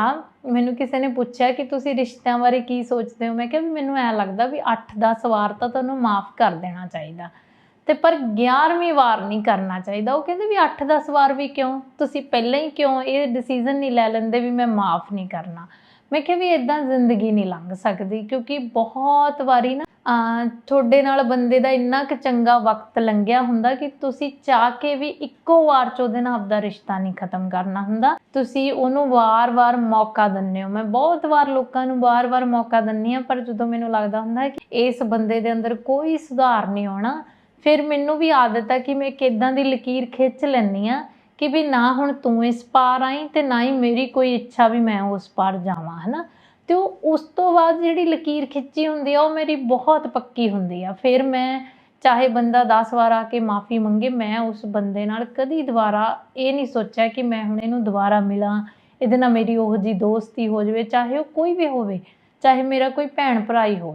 ਹਾਂ, ਮੈਨੂੰ ਕਿਸੇ ਨੇ ਪੁੱਛਿਆ ਕਿ ਤੁਸੀਂ ਰਿਸ਼ਤਿਆਂ ਬਾਰੇ ਕੀ ਸੋਚਦੇ ਹੋ? ਮੈਂ ਕਿਹਾ ਵੀ ਮੈਨੂੰ ਐ ਲੱਗਦਾ ਵੀ 8-10 ਵਾਰ ਤਾਂ ਤੁਹਾਨੂੰ ਮਾਫ ਕਰ ਦੇਣਾ ਚਾਹੀਦਾ। ਤੇ ਪਰ 11ਵੀਂ ਵਾਰ ਨਹੀਂ ਕਰਨਾ ਚਾਹੀਦਾ। ਉਹ ਕਹਿੰਦੇ ਵੀ 8-10 ਵਾਰ ਵੀ ਕਿਉਂ? ਤੁਸੀਂ ਪਹਿਲਾਂ ਹੀ ਕਿਉਂ ਇਹ ਡਿਸੀਜਨ ਨਹੀਂ ਲੈ ਲੈਂਦੇ ਵੀ ਮੈਂ ਮਾਫ ਨਹੀਂ ਕਰਨਾ? ਮੈਂ ਕਿਹਾ ਵੀ ਇਦਾਂ ਜ਼ਿੰਦਗੀ ਨਹੀਂ ਲੰਘ ਸਕਦੀ ਕਿਉਂਕਿ ਬਹੁਤ ਵਾਰੀ ਨਾ ਤੁਹਾਡੇ ਨਾਲ ਬੰਦੇ ਦਾ ਇੰਨਾ ਕੁ ਚੰਗਾ ਵਕਤ ਲੰਘਿਆ ਹੁੰਦਾ ਕਿ ਤੁਸੀਂ ਚਾਹ ਕੇ ਵੀ ਇੱਕੋ ਵਾਰ ਚ ਉਹਦੇ ਨਾਲ ਆਪਦਾ ਰਿਸ਼ਤਾ ਨਹੀਂ ਖਤਮ ਕਰਨਾ ਹੁੰਦਾ। ਤੁਸੀਂ ਉਹਨੂੰ ਵਾਰ-ਵਾਰ ਮੌਕਾ ਦਿੰਦੇ ਹੋ। ਮੈਂ ਬਹੁਤ ਵਾਰ ਲੋਕਾਂ ਨੂੰ ਵਾਰ-ਵਾਰ ਮੌਕਾ ਦਿੰਨੀ ਆ ਪਰ ਜਦੋਂ ਮੈਨੂੰ ਲੱਗਦਾ ਹੁੰਦਾ ਕਿ ਇਸ ਬੰਦੇ ਦੇ ਅੰਦਰ ਕੋਈ ਸੁਧਾਰ ਨਹੀਂ ਆਉਣਾ, ਫਿਰ ਮੈਨੂੰ ਵੀ ਆਦਤ ਹੈ ਕਿ ਮੈਂ ਕਿਦਾਂ ਦੀ ਲਕੀਰ ਖਿੱਚ ਲੈਂਦੀ ਆ ਕਿ ਵੀ ਨਾ ਹੁਣ ਤੂੰ ਇਸ ਪਾਰ ਆਈ ਤੇ ਨਾ ਹੀ ਮੇਰੀ ਕੋਈ ਇੱਛਾ ਵੀ ਮੈਂ ਉਸ ਪਾਰ ਜਾਵਾਂ, ਹਨਾ? ਤੇ ਉਹ ਉਸ ਤੋਂ ਬਾਅਦ ਜਿਹੜੀ ਲਕੀਰ ਖਿੱਚੀ ਹੁੰਦੀ ਆ, ਉਹ ਮੇਰੀ ਬਹੁਤ ਪੱਕੀ ਹੁੰਦੀ ਆ। ਫਿਰ ਮੈਂ ਚਾਹੇ ਬੰਦਾ 10 ਵਾਰ ਆ ਕੇ ਮਾਫੀ ਮੰਗੇ, ਮੈਂ ਉਸ ਬੰਦੇ ਨਾਲ ਕਦੀ ਦੁਬਾਰਾ ਇਹ ਨਹੀਂ ਸੋਚਿਆ ਕਿ ਮੈਂ ਹੁਣ ਇਹਨੂੰ ਦੁਬਾਰਾ ਮਿਲਾਂ। ਇਹਦੇ ਨਾਲ ਮੇਰੀ ਉਹ ਜੀ ਦੋਸਤੀ ਹੋ ਜਾਵੇ, ਚਾਹੇ ਉਹ ਕੋਈ ਵੀ ਹੋਵੇ, ਚਾਹੇ ਮੇਰਾ ਕੋਈ ਭੈਣ ਭਰਾ ਹੀ ਹੋਵੇ।